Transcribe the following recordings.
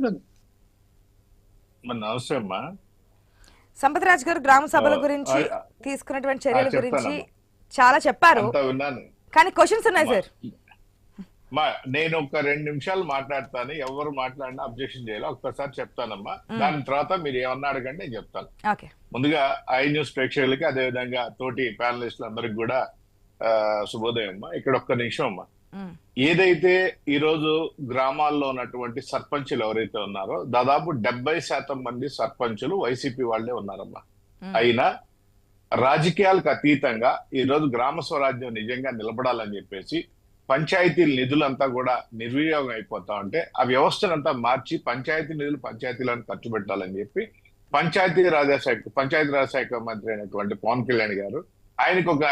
చెప్పలేదు మరి నమస్తే అమ్మా సంపత్ రాజ్ గారు గ్రామ సభల గురించి తీసుకున్నటువంటి చర్యల గురించి. చాలా చెప్పారు. కానీ క్వశ్చన్స్ ఉన్నాయి సార్. నేను ఒక రెండు నిమిషాలు మాట్లాడతాను. ఎవరు మాట్లాడినా అబ్జెక్షన్ చేయాలి. ఒక్కసారి చెప్తానమ్మా. దాని తర్వాత మీరు ఏమన్నా అడగండి నేను చెప్తాను. ఓకే. ముందుగా ఐ న్యూస్ ప్రేక్షకులకి అదే విధంగా తోటి ప్యానలిస్టులు అందరికి కూడా ఆ, శుభోదయం అమ్మా. ఇక్కడ ఒక్క నిమిషం అమ్మా. ఏదైతే ఈ రోజు గ్రామాల్లో ఉన్నటువంటి సర్పంచులు ఎవరైతే ఉన్నారో దాదాపు డెబ్బై శాతం మంది సర్పంచులు వైసీపీ వాళ్ళే ఉన్నారమ్మా. అయినా రాజకీయాలకు అతీతంగా ఈ రోజు గ్రామ స్వరాజ్యం నిజంగా నిలబడాలని చెప్పేసి పంచాయతీ నిధులంతా కూడా నిర్వినియోగం అయిపోతా ఉంటే ఆ వ్యవస్థనంతా మార్చి పంచాయతీ నిధులు పంచాయతీలను ఖర్చు పెట్టాలని చెప్పి పంచాయతీ రాజ్ శాఖ పంచాయతీ రాజ్ శాఖ మంత్రి అయినటువంటి పవన్ కళ్యాణ్ గారు ఆయనకు ఒక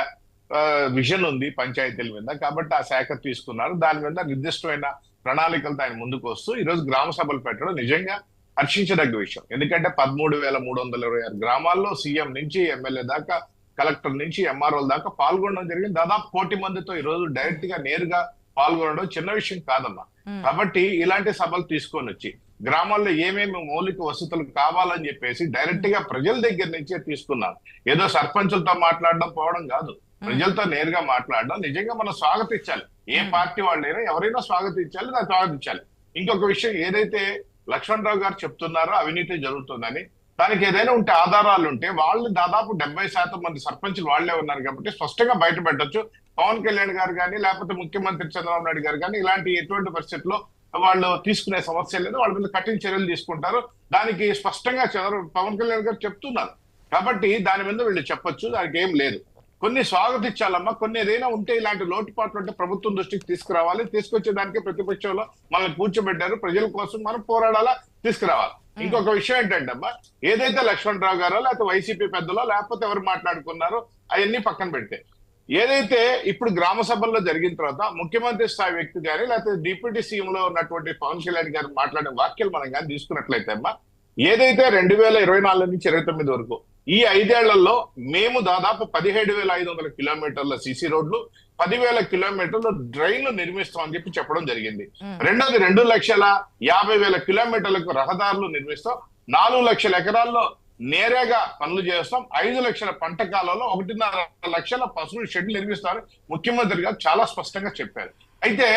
విజన్ ఉంది పంచాయతీల మీద కాబట్టి ఆ శాఖ తీసుకున్నారు. దాని మీద నిర్దిష్టమైన ప్రణాళికలతో ఆయన ముందుకు వస్తూ ఈ రోజు గ్రామ సభలు పెట్టడం నిజంగా హర్షించదగ్గ విషయం. ఎందుకంటే పదమూడు వేల మూడు వందల ఇరవై ఆరు గ్రామాల్లో సీఎం నుంచి ఎమ్మెల్యే దాకా కలెక్టర్ నుంచి ఎంఆర్ఓల దాకా పాల్గొనడం జరిగింది. దాదాపు కోటి మందితో ఈ రోజు డైరెక్ట్గా నేరుగా పాల్గొనడం చిన్న విషయం కాదమ్మా. కాబట్టి ఇలాంటి సభలు తీసుకొని వచ్చి గ్రామాల్లో ఏమేమి మౌలిక వసతులు కావాలని చెప్పేసి డైరెక్ట్గా ప్రజల దగ్గర నుంచే తీసుకున్నాం. ఏదో సర్పంచులతో మాట్లాడడం పోవడం కాదు. ప్రజలతో నేరుగా మాట్లాడడం నిజంగా మనం స్వాగతించాలి. ఏ. పార్టీ వాళ్ళైనా ఎవరైనా స్వాగతించాలి దాన్ని స్వాగతించాలి. ఇంకొక విషయం ఏదైతే లక్ష్మణరావు గారు చెప్తున్నారో అవినీతి జరుగుతుందని దానికి ఏదైనా ఉంటే ఆధారాలు ఉంటే వాళ్ళు దాదాపు డెబ్బై శాతం మంది సర్పంచులు వాళ్ళే ఉన్నారు కాబట్టి స్పష్టంగా బయట పెట్టొచ్చు పవన్ కళ్యాణ్ గారు కానీ లేకపోతే ముఖ్యమంత్రి చంద్రబాబు నాయుడు గారు కానీ ఇలాంటి ఎటువంటి పరిస్థితుల్లో వాళ్ళు తీసుకునే సమస్య లేదు. వాళ్ళ మీద కఠిన చర్యలు తీసుకుంటారు. దానికి స్పష్టంగా చంద్ర పవన్ కళ్యాణ్ గారు చెప్తున్నారు. కాబట్టి దాని మీద వీళ్ళు చెప్పొచ్చు దానికి ఏం లేదు. కొన్ని స్వాగతించాలమ్మా కొన్ని ఏదైనా ఉంటే ఇలాంటి లోటుపాట్లు ఉంటే ప్రభుత్వం దృష్టికి తీసుకురావాలి. తీసుకొచ్చేదానికి ప్రతిపక్షంలో మనల్ని కూర్చోబెట్టారు. ప్రజల కోసం మనం పోరాడాలా? తీసుకురావాలి. ఇంకొక విషయం ఏంటంటే అమ్మా ఏదైతే లక్ష్మణరావు గారో లేకపోతే వైసీపీ పెద్దలో లేకపోతే ఎవరు మాట్లాడుకున్నారో అవన్నీ పక్కన పెడితే. ఏదైతే ఇప్పుడు గ్రామ సభల్లో జరిగిన తర్వాత ముఖ్యమంత్రి స్థాయి వ్యక్తి గాని లేకపోతే డిప్యూటీ సీఎం లో ఉన్నటువంటి పవన్ కళ్యాణ్ గారు మాట్లాడిన వాక్యాలు మనం కానీ తీసుకున్నట్లయితే అమ్మా ఏదైతే రెండు వేల ఇరవై నాలుగు నుంచి ఇరవై తొమ్మిది వరకు ఈ ఐదేళ్ళలో మేము దాదాపు పదిహేడు వేల ఐదు వందల కిలోమీటర్ల సిసి రోడ్లు పదివేల కిలోమీటర్ల డ్రైన్లు నిర్మిస్తామని చెప్పి చెప్పడం జరిగింది. రెండోది రెండు లక్షల యాభై వేల కిలోమీటర్లకు రహదారులు నిర్మిస్తాం. నాలుగు లక్షల ఎకరాల్లో నేరేగా పనులు చేస్తాం. ఐదు లక్షల పంట కాలంలో ఒకటిన్నర లక్షల పశువుల షెడ్లు నిర్మిస్తామని ముఖ్యమంత్రి గారు చాలా స్పష్టంగా చెప్పారు. అయితే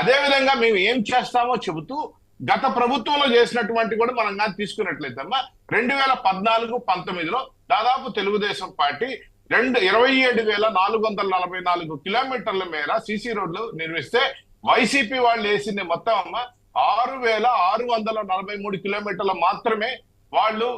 అదే విధంగా మేము ఏం చేస్తామో చెబుతూ గత ప్రభుత్వంలో చేసినటువంటి కూడా మనం కానీ తీసుకున్నట్లయితే అమ్మా రెండు వేల పద్నాలుగు పంతొమ్మిదిలో దాదాపు తెలుగుదేశం పార్టీ రెండు ఇరవై ఏడు వేల నాలుగు వందల నలభై నాలుగు కిలోమీటర్ల మేర సిసి రోడ్లు నిర్మిస్తే వైసీపీ వాళ్ళు వేసింది మొత్తం అమ్మ ఆరు వేల ఆరు వందల నలభై మూడు కిలోమీటర్లు మాత్రమే వాళ్ళు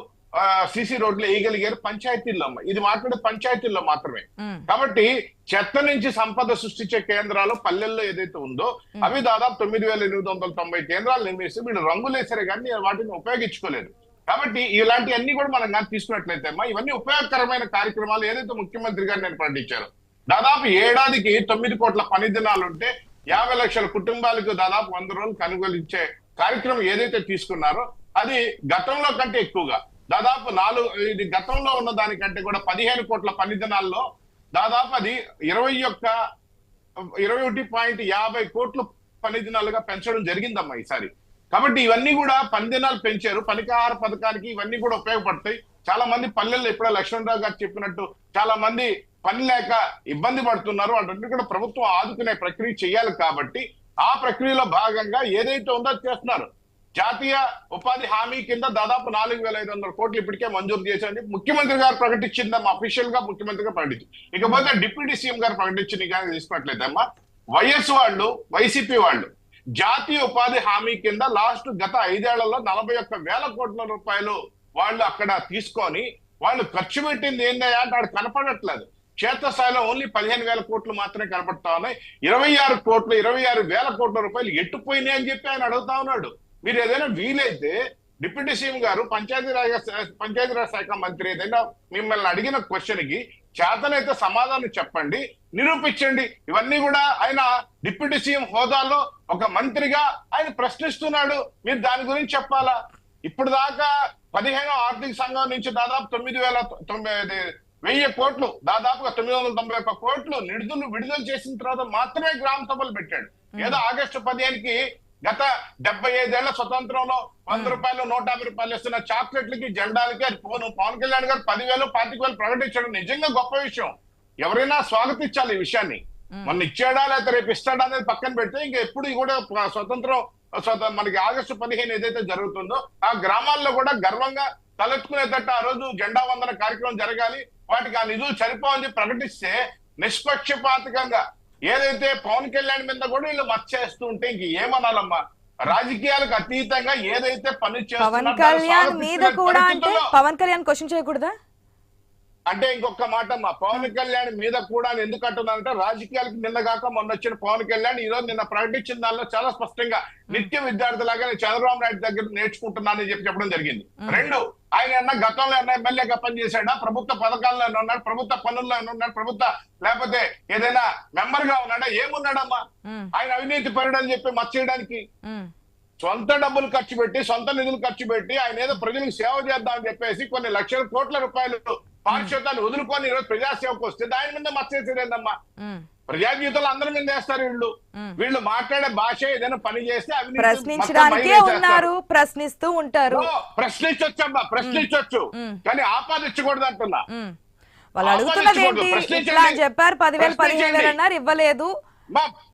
సిసి రోడ్లు వేయగలిగారు పంచాయతీల్లో అమ్మ. ఇది మాట్లాడే పంచాయతీల్లో మాత్రమే. కాబట్టి చెత్త నుంచి సంపద సృష్టించే కేంద్రాలు పల్లెల్లో ఏదైతే ఉందో అవి దాదాపు తొమ్మిది వేల ఎనిమిది వందల తొంభై కేంద్రాలు నిర్మిస్తే వీళ్ళు రంగులేసారే కానీ వాటిని ఉపయోగించుకోలేదు. కాబట్టి ఇలాంటివన్నీ కూడా మనం కానీ తీసుకున్నట్లయితే అమ్మా ఇవన్నీ ఉపయోగకరమైన కార్యక్రమాలు ఏదైతే ముఖ్యమంత్రి గారు నేను ప్రకటించారు దాదాపు ఏడాదికి తొమ్మిది కోట్ల పని దినాలు ఉంటే యాభై లక్షల కుటుంబాలకు దాదాపు వంద రోజులు కనుగొలించే కార్యక్రమం ఏదైతే తీసుకున్నారో అది గతంలో కంటే ఎక్కువగా దాదాపు నాలుగు ఇది గతంలో ఉన్న దానికంటే కూడా పదిహేను కోట్ల పని దినాల్లో దాదాపు అది ఇరవై యొక్క ఇరవై ఒకటి పాయింట్ యాభై కోట్ల పని దినాలుగా పెంచడం జరిగిందమ్మా ఈసారి. కాబట్టి ఇవన్నీ కూడా పందినాలు పెంచారు. పనికాహార పథకానికి ఇవన్నీ కూడా ఉపయోగపడతాయి. చాలా మంది పల్లెల్లో ఇప్పుడే లక్ష్మణరావు గారు చెప్పినట్టు చాలా మంది పని లేక ఇబ్బంది పడుతున్నారు. వాటన్ని కూడా ప్రభుత్వం ఆదుకునే ప్రక్రియ చేయాలి కాబట్టి ఆ ప్రక్రియలో భాగంగా ఏదైతే ఉందో చేస్తున్నారు. జాతీయ ఉపాధి హామీ కింద దాదాపు నాలుగు వేల ఐదు వందల కోట్లు ఇప్పటికే మంజూరు చేశారని ముఖ్యమంత్రి గారు ప్రకటించిందమ్మా అఫీషియల్గా ముఖ్యమంత్రి గారు ప్రకటించి ఇకపోతే డిప్యూటీ సీఎం గారు ప్రకటించింది కానీ తీసుకున్నట్లయితే అమ్మా వైఎస్ వాళ్ళు వైసీపీ వాళ్ళు జాతీయ ఉపాధి హామీ కింద లాస్ట్ గత ఐదేళ్ళలో నలభై ఒక్క వేల కోట్ల రూపాయలు వాళ్ళు అక్కడ తీసుకొని వాళ్ళు ఖర్చు పెట్టింది ఏందయ్యా అంటే ఆడ కనపడట్లేదు. క్షేత్రస్థాయిలో ఓన్లీ పదిహేను వేల కోట్లు మాత్రమే కనపడతా ఉన్నాయి. ఇరవై ఆరు కోట్లు ఇరవై ఆరు వేల కోట్ల రూపాయలు ఎట్టుపోయినాయి అని చెప్పి ఆయన అడుగుతా ఉన్నాడు. మీరు ఏదైనా వీలైతే డిప్యూటీ సీఎం గారు పంచాయతీరాజ్ పంచాయతీరాజ్ శాఖ మంత్రి ఏదైనా మిమ్మల్ని అడిగిన క్వశ్చన్కి చేతనైతే సమాధానం చెప్పండి నిరూపించండి. ఇవన్నీ కూడా ఆయన డిప్యూటీ సీఎం హోదాలో ఒక మంత్రిగా ఆయన ప్రశ్నిస్తున్నాడు. మీరు దాని గురించి చెప్పాలా? ఇప్పుడు దాకా పదిహేను ఆర్థిక సంఘం నుంచి దాదాపు తొమ్మిది వేల తొమ్మిది వెయ్యి కోట్లు దాదాపుగా తొమ్మిది వందల తొంభై ఒక్క కోట్లు నిడుదలు విడుదల చేసిన తర్వాత మాత్రమే గ్రామ సభలు పెట్టాడు. ఏదో ఆగస్టు పదిహేనుకి గత డెబ్బై ఐదేళ్ళ స్వతంత్రంలో వంద రూపాయలు నూట యాభై రూపాయలు ఇస్తున్న చాక్లెట్లకి జెండాలకి అది పోను. పవన్ కళ్యాణ్ గారు పదివేలు పాతిక వేలు ప్రకటించడం నిజంగా గొప్ప విషయం. ఎవరైనా స్వాగతించాలి ఈ విషయాన్ని. మొన్న ఇచ్చాడా లేకపోతే రేపు ఇస్తాడా అనేది పక్కన పెడితే ఇంకా ఎప్పుడు కూడా స్వతంత్రం స్వత- మనకి ఆగస్టు పదిహేను ఏదైతే జరుగుతుందో ఆ గ్రామాల్లో కూడా గర్వంగా తలెత్తుకునేటట్టు ఆ రోజు జెండా వందన కార్యక్రమం జరగాలి. వాటికి ఆ నిధులు సరిపోవని ప్రకటిస్తే నిష్పక్షపాతకంగా ఏదైతే పవన్ కళ్యాణ్ మీద కూడా వీళ్ళు మచ్చ చేస్తూ ఉంటే ఇంక ఏమనాలమ్మా? రాజకీయాలకు అతీతంగా ఏదైతే పని పవన్ చేస్తున్నారో దాన్ని కళ్యాణ్ మీద కూడా అంటే పవన్ కళ్యాణ్ క్వశ్చన్ చేయకూడదా? అంటే ఇంకొక మాట అమ్మా పవన్ కళ్యాణ్ మీద కూడా ఎందుకు అంటున్నానంటే రాజకీయాలకు నిన్న కాక మొన్న వచ్చిన పవన్ కళ్యాణ్ ఈ రోజు నిన్న ప్రకటించిన దానిలో చాలా స్పష్టంగా నిత్య విద్యార్థిలాగా నేను చంద్రబాబు నాయుడు దగ్గర నేర్చుకుంటున్నానని చెప్పి చెప్పడం జరిగింది. రెండు ఆయన అన్న గతంలో ఏమన్నా ఎమ్మెల్యేగా పనిచేశాడా? ప్రభుత్వ పథకాల్లో ఉన్నాడు? ప్రభుత్వ పనుల్లో ఉన్నాడు? ప్రభుత్వ లేకపోతే ఏదైనా మెంబర్గా ఉన్నాడా? ఏమున్నాడమ్మా? ఆయన అవినీతి పరుడు అని చెప్పి మర్చేయడానికి ఉమ్, సొంత డబ్బులు ఖర్చు పెట్టి సొంత నిధులు ఖర్చు పెట్టి ఆయన ఏదో ప్రజలకు సేవ చేద్దాం అని చెప్పేసి కొన్ని లక్షల కోట్ల రూపాయలు పారిశోతాన్ని వదులుకొని ఈరోజు ప్రజాసేవకు వస్తే ఆయన మీద ఉమ్. ప్రజా జీవితంలో అందరి మీద వేస్తారు వీళ్ళు. వీళ్ళు మాట్లాడే భాష ఏదైనా పని చేస్తే అవినీతి ప్రశ్నించడానికే. ఉన్నారు ప్రశ్నిస్తూ ఉంటారు ప్రశ్నించొచ్చమ్మా ప్రశ్నించొచ్చు. కానీ ఆపాదించకూడదు అంటున్నా. వాళ్ళు అడుగుతున్నది ఏంటి చెప్పారు పదివేలు పదిహేను వేలు. అన్నారు ఇవ్వలేదు